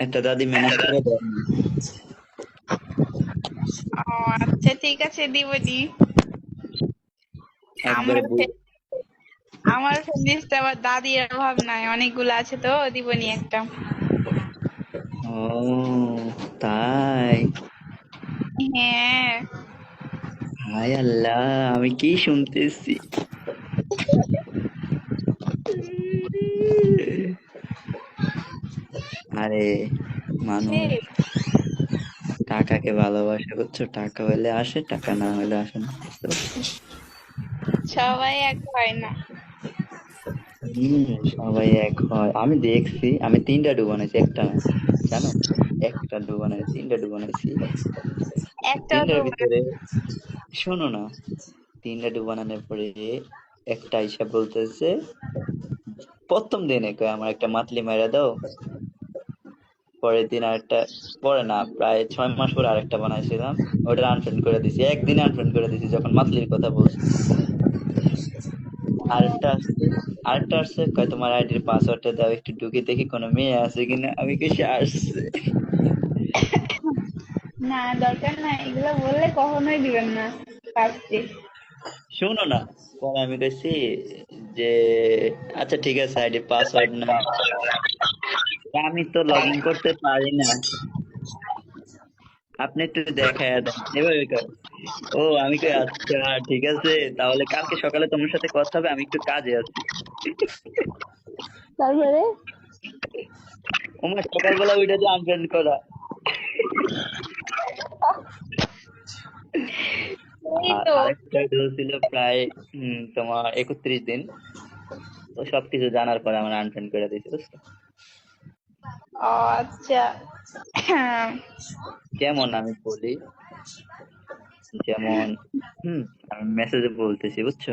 একটা দাদি ম্যানেজ করে দাও ও আচ্ছা ঠিক আছে দিবনি। আমার আমার লিস্টে আবার দাদির অভাব নাই অনেকগুলো আছে তো দিবনি একটা। ও তাই? হ্যাঁ। হায় আল্লাহ আমি কি শুনতেছি? আরে মানুষ। টাকাকে ভালোবাসা করছ টাকা হলে আসে টাকা না হলে আসে না? সবাই এক হয় না সবাই এক হয় আমি দেখছি আমি তিনটা ডু বানাইছি একটা না জানো একটা ডু বানাইছি তিনটা ডু বানাইছি তিনটার ভিতরে শোনো না তিনটা ডু বানানোর পরে একটা হিসাব বলতেছে প্রথম দিনে কয় আমার একটা মাতলি মেরে দাও। পরের দিন আরেকটা পরে না প্রায় ছয় মাস পরে আরেকটা বানাইছিলাম। ওটা আনফ্রেন্ড করে দিছি। একদিন আনফ্রেন্ড করে দিছি যখন মাতলির কথা বলছি। আরেকটা আসছে আরেকটা আসছে কয় তোমার আইডির পাসওয়ার্ডটা দাও একটু ঢুকে দেখি কোনো মেয়ে আছে কিনা। আমি কেসে আসছে। না দরকার নাই এগুলো বললে কখনোই দিবেন না ফার্স্টে শোনো না পরে আমি কইছি যে আচ্ছা ঠিক আছে আইডির পাসওয়ার্ড না। আমি তো লগ ইন করতে পারি না। আপনি একটু দেখায় দেন এভাবে কর। ও আমি কই আচ্ছা ঠিক আছে তাহলে কালকে সকালে তোমার সাথে কথা হবে আমি একটু কাজে আছি। তারপরে? আমার সকালবেলা ওইটা যে আনফ্রেন্ড করা এই আর তো আরেকটা ডোজ ছিল প্রায় হম তোমার একত্রিশ দিন। তো সবকিছু জানার পরে আমার আনফ্রেন্ড করে দিয়েছে বুঝছ আচ্ছা। যেমন আমি বলি? যেমন হম আমি মেসেজে বলতেছি বুঝছ?